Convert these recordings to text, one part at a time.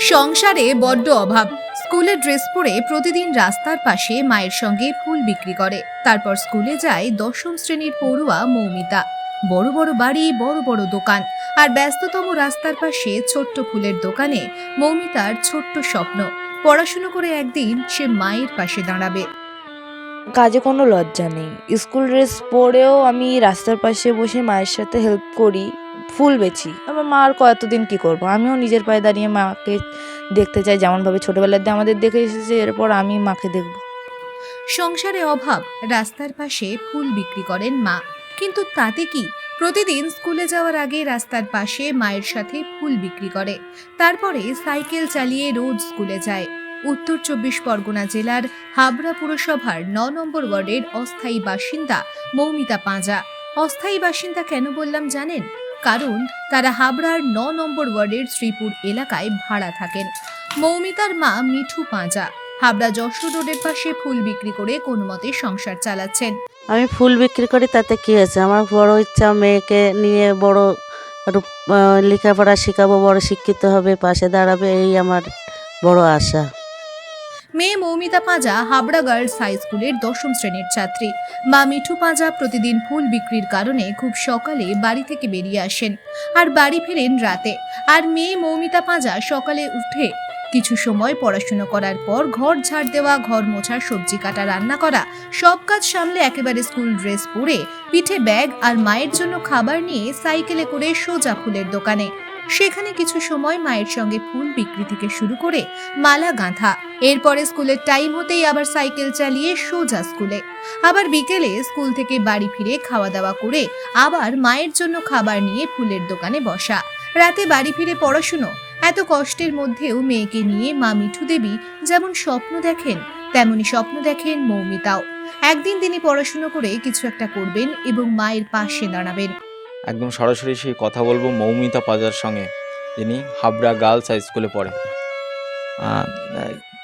সংসারে বড্ড অভাব। স্কুলে ড্রেস পরে প্রতিদিন রাস্তার পাশে মায়ের সঙ্গে ফুল বিক্রি করে। তারপর স্কুলে যায় দশম শ্রেণির পড়ুয়া মৌমিতা। বড় বড় বাড়ি, বড় বড় দোকান। আর ব্যস্ততম রাস্তার পাশে ছোট্ট ফুলের দোকানে মৌমিতার ছোট্ট স্বপ্ন। পড়াশুনো করে একদিন সে মায়ের পাশে দাঁড়াবে। কাজে কোনো লজ্জা নেই। স্কুল ড্রেস পরেও আমি রাস্তার পাশে বসে মায়ের সাথে হেল্প করি। ফুল বেচি। আমার মা আর কতদিন কি করব? আমিও নিজের পায়ে দাঁড়িয়ে মাকে দেখতে চাই, যেমনভাবে ছোটোবেলার দিয়ে আমাদের দেখে এসেছে, এরপর আমি মাকে দেখব। সংসারে অভাব, রাস্তার পাশে ফুল বিক্রি করেন মা। কিন্তু তাতে কি? প্রতিদিন স্কুলে যাওয়ার আগে রাস্তার পাশে মায়ের সাথে ফুল বিক্রি করে। তারপরে সাইকেল চালিয়ে রোজ স্কুলে যায়। উত্তর চব্বিশ পরগনা জেলার হাবড়া পুরসভার ন নম্বর ওয়ার্ডের অস্থায়ী বাসিন্দা মৌমিতা পাঁজা। অস্থায়ী বাসিন্দা কেন বললাম জানেন? কারণ তারা হাবড়ার ন নম্বর ওয়ার্ডের শ্রীপুর এলাকায় ভাড়া থাকেন। মৌমিতার মা মিঠু পাঁজা হাবড়া যশোর রোডের পাশে ফুল বিক্রি করে কোনো মতে সংসার চালাচ্ছেন। আমি ফুল বিক্রি করি, তাতে কি হয়েছে? আমার বড় ইচ্ছা মেয়েকে নিয়ে বড় লেখাপড়া শেখাবো, বড় শিক্ষিত হবে, পাশে দাঁড়াবে, এই আমার বড় আশা। মেয়ে মৌমিতা পাঁজা হাবড়া গার্লস হাই স্কুলের দশম শ্রেণির ছাত্রী। মা মিঠু পাঁজা প্রতিদিন ফুল বিক্রির কারণে খুব সকালে বাড়ি থেকে বেরিয়ে আসেন আর বাড়ি ফেরেন রাতে। আর মেয়ে মৌমিতা পাঁজা সকালে উঠে কিছু সময় পড়াশুনো করার পর ঘর ঝাড় দেওয়া, ঘর মোছা, সবজি কাটা, রান্না করা, সব কাজ সামলে একেবারে স্কুল ড্রেস পরে পিঠে ব্যাগ আর মায়ের জন্য খাবার নিয়ে সাইকেলে করে সোজা ফুলের দোকানে। সেখানে কিছু সময় মায়ের সঙ্গে ফুল বিক্রি থেকে শুরু করে মালা গাঁথা। এরপরে স্কুলের টাইম হতেই আবার সাইকেল চালিয়ে সোজা স্কুলে। আবার বিকেলে স্কুল থেকে বাড়ি ফিরে খাওয়া দাওয়া করে আবার মায়ের জন্য খাবার নিয়ে ফুলের দোকানে বসা। রাতে বাড়ি ফিরে পড়াশুনো। এত কষ্টের মধ্যেও মেয়েকে নিয়ে মা মিঠু দেবী যেমন স্বপ্ন দেখেন, তেমনি স্বপ্ন দেখেন মৌমিতাও। একদিন তিনি পড়াশুনো করে কিছু একটা করবেন এবং মায়ের পাশে দাঁড়াবেন। একদম সরাসরি সেই কথা বলব মৌমিতা পাজার সঙ্গে, যিনি হাবড়া গার্লস হাই স্কুলে পড়ে।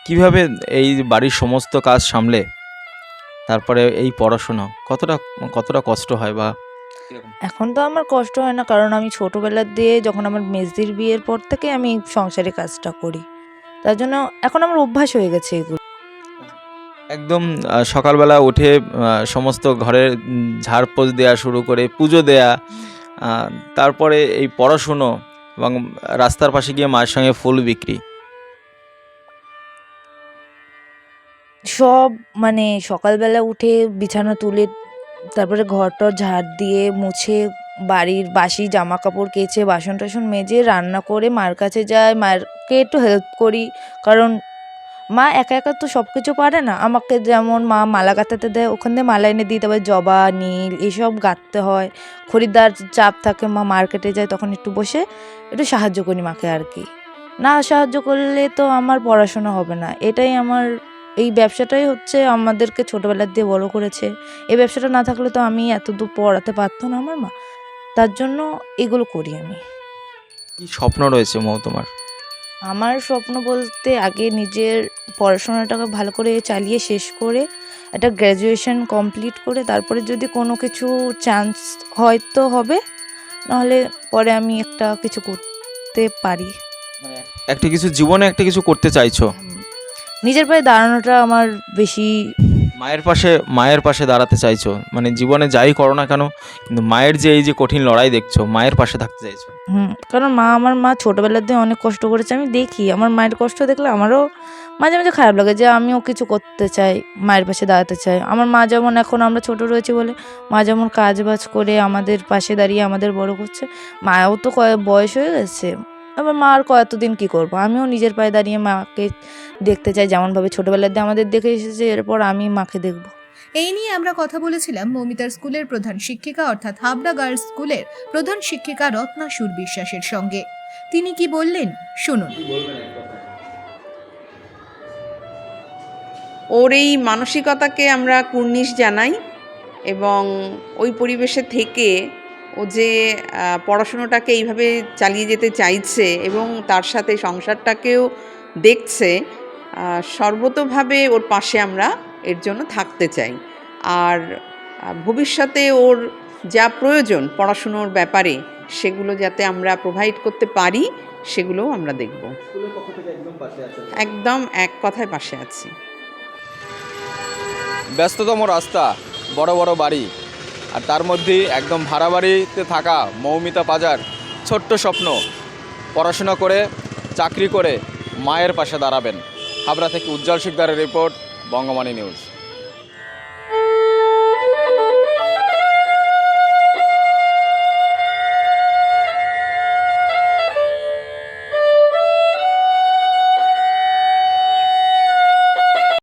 কীভাবে এই বাড়ির সমস্ত কাজ সামলে, তারপরে এই পড়াশোনা, কতটা কতটা কষ্ট হয় বা এখন তো আমার কষ্ট হয় না, কারণ আমি ছোটোবেলার দিয়ে যখন আমার মেজদির বিয়ের পর থেকে আমি সংসারে কাজটা করি। তার জন্য এখন আমার অভ্যাস হয়ে গেছে এগুলো। একদম সকালবেলা উঠে সমস্ত ঘরের উম, ঝাড়পোছ দেওয়া শুরু করে পুজো দেয়া তারপরে এই পড়াশুনো এবং রাস্তার পাশে গিয়ে মায়ের সঙ্গে ফুল বিক্রি। সব মানে সকালবেলা উঠে বিছানা তুলে তারপরে ঘর টর ঝাড় দিয়ে মুছে বাড়ির বাসি জামা কাপড় কেচে বাসন টাসন মেজে রান্না করে মার কাছে যাই মায়েরকে একটু হেল্প করি। কারণ মা একা একা তো সব কিছু পারে না। আমাকে যেমন মা মালা গাঁথাতে দেয়, ওখান থেকে মালা এনে দিই তারপরে জবা, নীল এসব গাঁথতে হয়। খরিদ্দার চাপ থাকে, মা মার্কেটে যায়, তখন একটু বসে একটু সাহায্য করি মাকে আর কি। না সাহায্য করলে তো আমার পড়াশোনা হবে না। এটাই আমার, এই ব্যবসাটাই হচ্ছে আমাদেরকে ছোটোবেলার দিয়ে বড় করেছে। এই ব্যবসাটা না থাকলে তো আমি এত দূর পড়াতে পারতো না আমার মা। তার জন্য এগুলো করি আমি। কি স্বপ্ন রয়েছে মৌ তোমার? আমার স্বপ্ন বলতে আগে নিজের পড়াশোনাটাকে ভালো করে চালিয়ে শেষ করে একটা গ্র্যাজুয়েশন কমপ্লিট করে তারপরে যদি কোনো কিছু চান্স হয়তো হবে নাহলে পরে আমি একটা কিছু করতে পারি। একটা কিছু জীবনে একটা কিছু করতে চাইছো? নিজের পায়ে দাঁড়ানোটা আমার বেশি মায়ের পাশে মায়ের পাশে দাঁড়াতে চাইছো। মানে জীবনে যাই করো না কেন, কিন্তু মায়ের যে এই যে কঠিন লড়াই দেখছ, মায়ের পাশে থাকতে চাইছো। হুম, কারণ মা আমার মা ছোটোবেলার দিয়ে অনেক কষ্ট করেছে, আমি দেখি। আমার মায়ের কষ্ট দেখলে আমারও মাঝে মাঝে খারাপ লাগে যে আমিও কিছু করতে চাই, মায়ের পাশে দাঁড়াতে চাই। আমার মা যেমন এখন আমরা ছোট রয়েছি বলে, মা যেমন কাজ বাজ করে আমাদের পাশে দাঁড়িয়ে আমাদের বড় করছে, মাও তো বয়স হয়ে গেছে। এবার মা আর কতদিন কী করব? আমিও নিজের পায়ে দাঁড়িয়ে মাকে দেখতে চাই যেমনভাবে ছোটোবেলার দিয়ে আমাদের দেখে এসেছে এরপর আমি মাকে দেখব। এই নিয়ে আমরা কথা বলেছিলাম মৌমিতার স্কুলের প্রধান শিক্ষিকা অর্থাৎ হাবড়া গার্লস স্কুলের প্রধান শিক্ষিকা রত্না সুর বিশ্বাসের সঙ্গে। তিনি কি বললেন? শুনুন। ওর এই মানসিকতাকে আমরা কুর্নিশ জানাই এবং ওই পরিবেশে থেকে ও যে পড়াশুনোটাকে এইভাবে চালিয়ে যেতে চাইছে এবং তার সাথে সংসারটাকেও দেখছে সর্বতোভাবে ওর পাশে আমরা এর জন্য থাকতে চাই। আর ভবিষ্যতে ওর যা প্রয়োজন পড়াশুনোর ব্যাপারে সেগুলো যাতে আমরা প্রোভাইড করতে পারি সেগুলোও আমরা দেখব। একদম এক কথায় পাশে আছি। ব্যস্ততম রাস্তা বড় বড় বাড়ি। আর তার মধ্যে একদম ভাড়া বাড়িতে থাকা মৌমিতা পাজার ছোট্ট স্বপ্ন, পড়াশোনা করে, চাকরি করে মায়ের পাশে দাঁড়াবেন। হাবড়া থেকে উজ্জ্বল শিকদারের রিপোর্ট বঙ্গমানি নিউজ।